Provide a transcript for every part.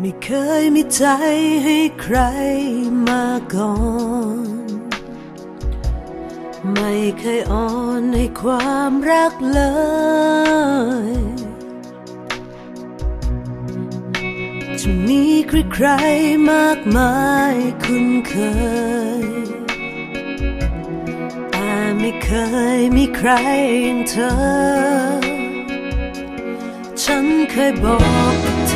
ไม่เคยมีใจให้ใครมาก่อน ไม่เคยอ่อนในความรักเลย จะมีใครๆมากมายคุ้นเคย แต่ไม่เคยมีใครอย่างเธอ ฉันเคยบอก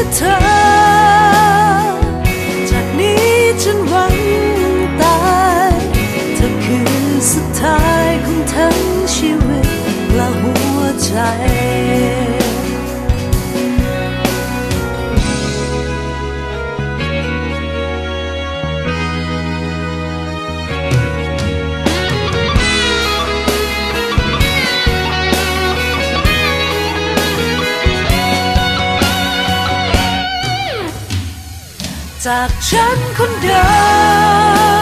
คือเธอ จากนี้ฉันหวังตายเธอคือสุดท้ายของทั้งชีวิตและหัวใจ จากฉันคนเดิม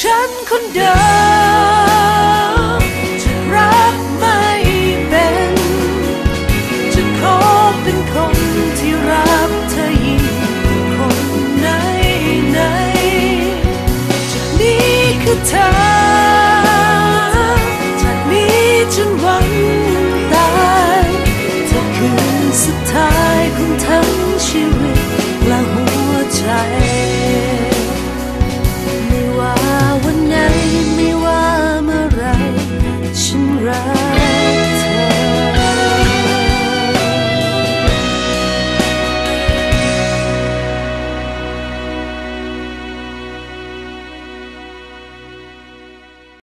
ฉันคนเดิมจะรักไม่เป็น จะขอเป็นคนที่รับเธอยิ่งกว่าคนไหนไหนจากนี้คือเธอ